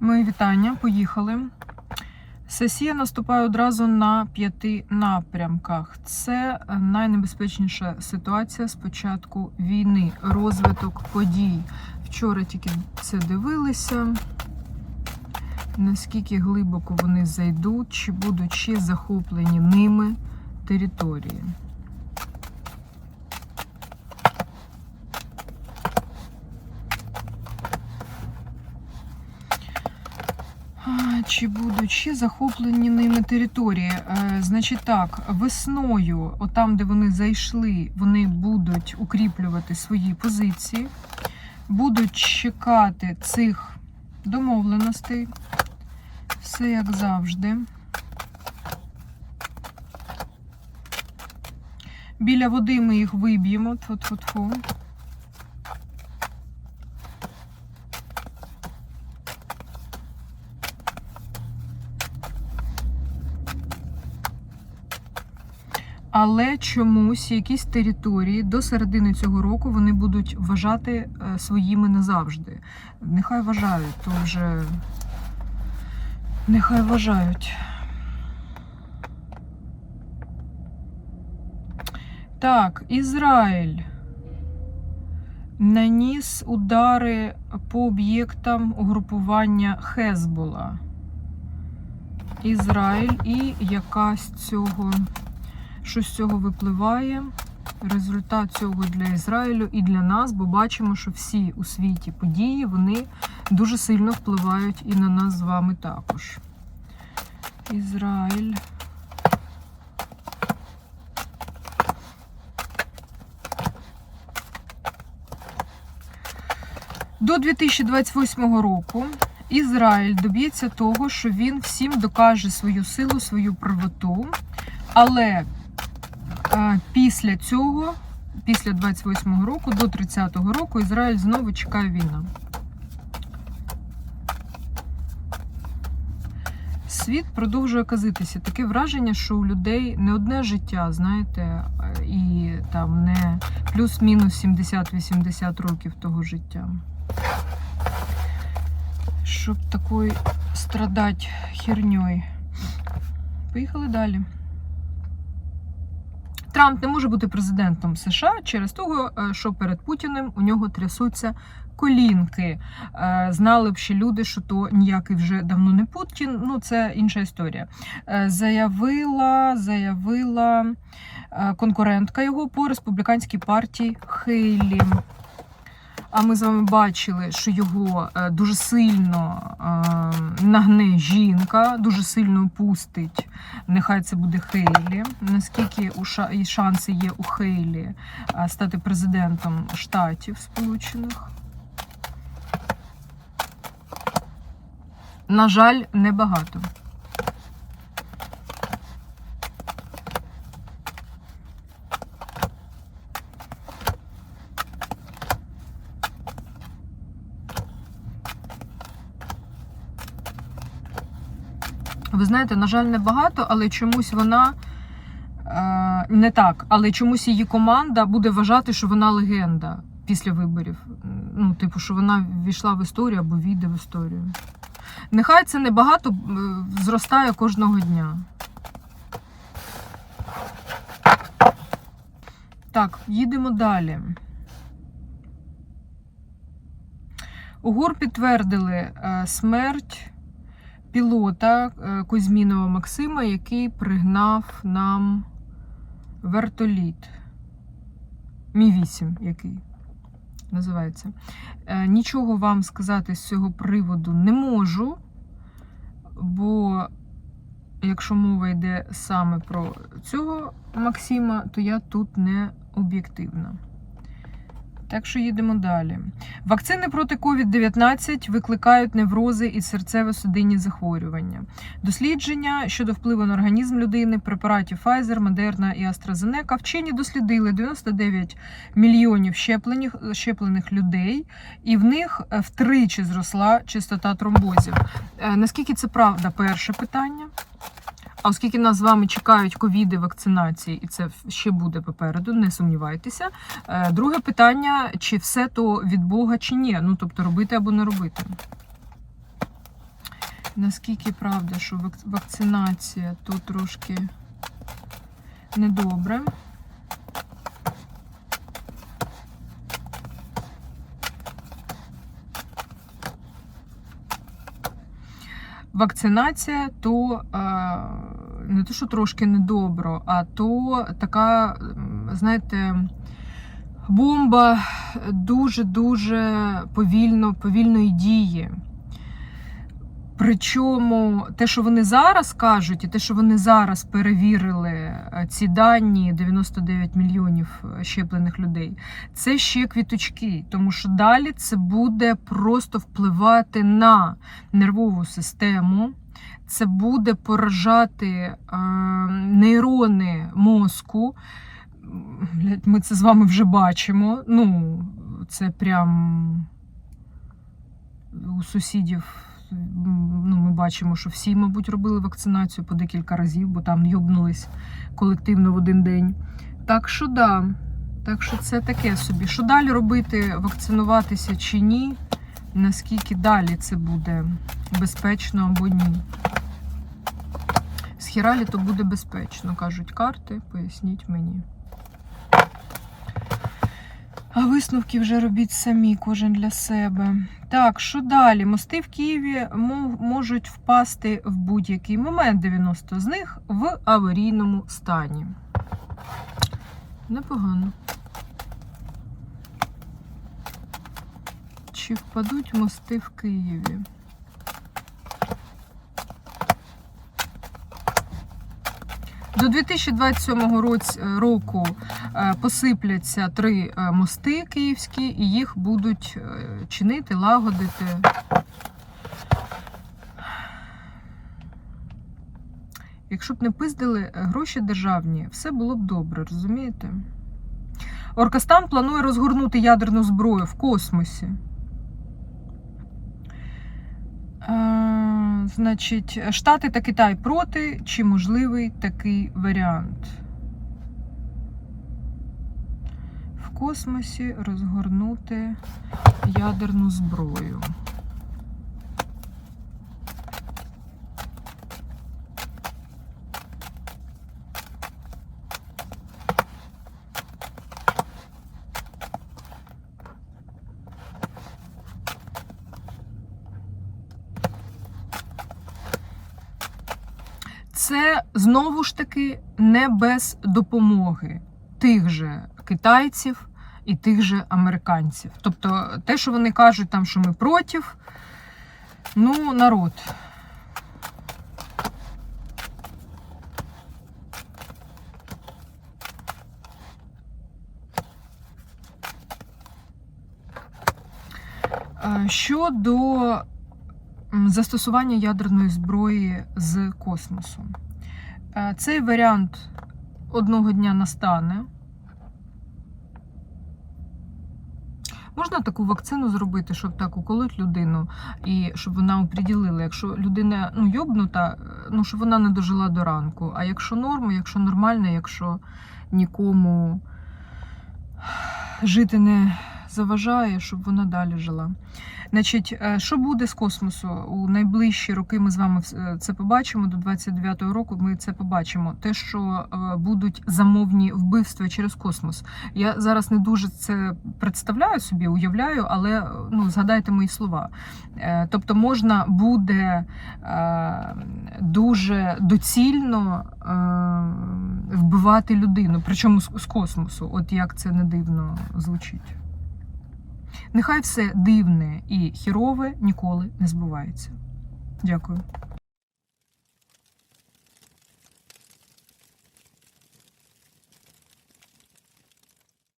Мої вітання, поїхали. Сесія наступає одразу на п'яти напрямках. Це найнебезпечніша ситуація з початку війни, розвиток подій. Вчора тільки це дивилися. Наскільки глибоко вони зайдуть, чи будуть ще захоплені ними території. А, Чи будуть ще захоплені ними території? Е, Значить так, весною, отам, де вони зайшли, вони будуть укріплювати свої позиції, будуть чекати цих домовленостей. Все як завжди. Біля води ми їх виб'ємо. Тфу-тфу-тфу. Але чомусь якісь території до середини цього року вони будуть вважати е, своїми назавжди. Нехай вважають, то вже нехай вважають. Так, Ізраїль наніс удари по об'єктам угрупування Хезбола. Ізраїль і якась цього. Що з цього випливає? Результат цього для Ізраїлю і для нас, бо бачимо, що всі у світі події вони дуже сильно впливають і на нас з вами також. Ізраїль. До 2028 року Ізраїль доб'ється того, що він всім докаже свою силу, свою правоту. Але після цього, після 28-го року до 30-го року, Ізраїль знову чекає війна. Світ продовжує казитися. Таке враження, що у людей не одне життя, знаєте, і там не плюс-мінус 70-80 років того життя. Щоб такою страдати херньою. Поїхали далі. Трамп не може бути президентом США через того, е, що перед Путіним у нього трясуться колінки. Е, Знали б ще люди, що то ніякий вже давно не Путін. Ну це інша історія. Е, Заявила, заявила конкурентка його по республіканській партії Хейлі. А ми з вами бачили, що його е, дуже сильно е, нагне жінка, дуже сильно пустить. Нехай це буде Хейлі. Наскільки у шанси є у Хейлі е, стати президентом Штатів Сполучених? На жаль, небагато. Ви знаєте, на жаль, небагато, але чомусь вона е, не так, але чомусь її команда буде вважати, що вона легенда після виборів. Ну, типу, що вона ввійшла в історію або війде в історію. Нехай це небагато е, зростає кожного дня. Так, їдемо далі. УГУР підтвердили е, смерть пілота е, Кузьмінова Максима, який пригнав нам вертоліт. Мі-8, який називається. Е, Нічого вам сказати з цього приводу не можу, бо якщо мова йде саме про цього Максима, то я тут не об'єктивна. Так що їдемо далі. Вакцини проти COVID-19 викликають неврози і серцево-судинні захворювання. Дослідження щодо впливу на організм людини препаратів Pfizer, Moderna і AstraZeneca вчені дослідили 99 мільйонів щеплених, щеплених людей, і в них е, втричі зросла частота тромбозів. Е, Наскільки це правда? Перше питання. А оскільки нас з вами чекають ковіди вакцинації, і це ще буде попереду, не сумнівайтеся. Е, Друге питання: чи все то від Бога, чи ні? Ну тобто робити або не робити. Наскільки правда, що вакцинація то трошки недобре. Вакцинація то е, не то, що трошки недобро, а то така, знаєте, бомба дуже-дуже повільно, повільної дії. Причому те, що вони зараз кажуть, і те, що вони зараз перевірили е, ці дані 99 мільйонів щеплених людей, це ще квіточки, тому що далі це буде просто впливати на нервову систему, це буде поражати е, нейрони мозку. Ми це з вами вже бачимо. Ну, це прям у сусідів. Ну, ми бачимо, що всі, мабуть, робили вакцинацію по декілька разів, бо там йобнулись колективно в один день. Так що да. Так що це таке собі. Що далі робити, вакцинуватися чи ні? Наскільки далі це буде безпечно або ні? З хіралі то буде безпечно, кажуть карти. Поясніть мені. А висновки вже робіть самі, кожен для себе. Так, що далі? Мости в Києві можуть впасти в будь-який момент 90 з них в аварійному стані. Непогано. Чи впадуть мости в Києві? До 2027 року е, посипляться три е, мости київські, і їх будуть е, чинити, лагодити. Якщо б не пиздили е, гроші державні, все було б добре, розумієте? Оркастан планує розгорнути ядерну зброю в космосі. Е, Значить, Штати та Китай проти, чи можливий такий варіант? В космосі розгорнути ядерну зброю. Це знову ж таки не без допомоги тих же китайців і тих же американців. Тобто, те, що вони кажуть, там, що ми проти, ну, народ. Е, Щодо застосування ядерної зброї з космосу. Е, Цей варіант одного дня настане. Можна таку вакцину зробити, щоб так уколоть людину, і щоб вона оприділила, якщо людина ну, йобнута, е, ну, щоб вона не дожила до ранку. А якщо норма, якщо нормально, якщо нікому жити не заважає, щоб вона далі жила. Значить, е, що буде з космосу у найближчі роки? Ми з вами е, це побачимо. До 29-го року ми це побачимо. Те, що е, будуть замовні вбивства через космос. Я зараз не дуже це представляю собі, уявляю, але ну згадайте мої слова. Тобто, можна буде дуже доцільно вбивати людину, причому з космосу, от як це не дивно звучить. Нехай все дивне і хірове ніколи не збувається. Дякую.